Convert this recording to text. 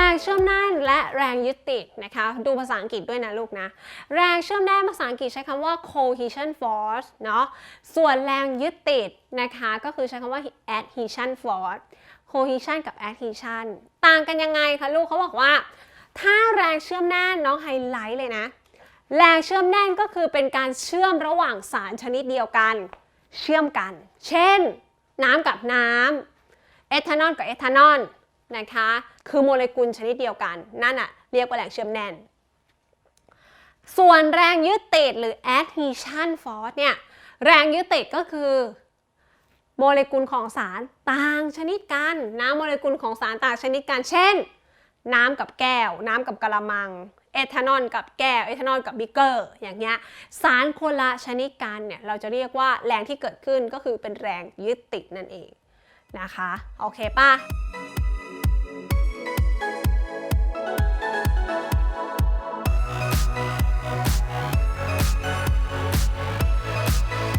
แรงเชื่อมแน่นและแรงยึดติดนะคะ ดูภาษาอังกฤษด้วยนะลูกนะ แรงเชื่อมแน่นภาษาอังกฤษใช้คำว่า cohesion force เนาะ ส่วนแรงยึดติดนะคะก็คือใช้คำว่า adhesion force cohesion กับ adhesion ต่างกันยังไงคะลูกเขาบอกว่า ถ้าแรงเชื่อมแน่นน้องไฮไลท์เลยนะ แรงเชื่อมแน่นก็คือเป็นการเชื่อมระหว่างสารชนิดเดียวกัน เชื่อมกัน เช่น น้ำกับน้ำเอทานอลกับเอทานอล นะคะ คือโมเลกุลชนิดเดียวกัน นั่นอะเรียกว่าแรงเชื่อมแน่น ส่วนแรงยึดติดหรือ adhesion force เนี่ย แรงยึดติดก็คือโมเลกุลของสารต่างชนิดกันนะโมเลกุลของสารต่างชนิดกัน เช่น น้ำกับแก้ว น้ำกับกะละมัง เอทานอลกับแก้ว เอทานอลกับบิกเกอร์ อย่างเงี้ย สารคนละชนิดกันเนี่ย เราจะเรียกว่าแรงที่เกิดขึ้นก็คือเป็นแรงยึดติดนั่นเองนะคะ โอเคป่ะ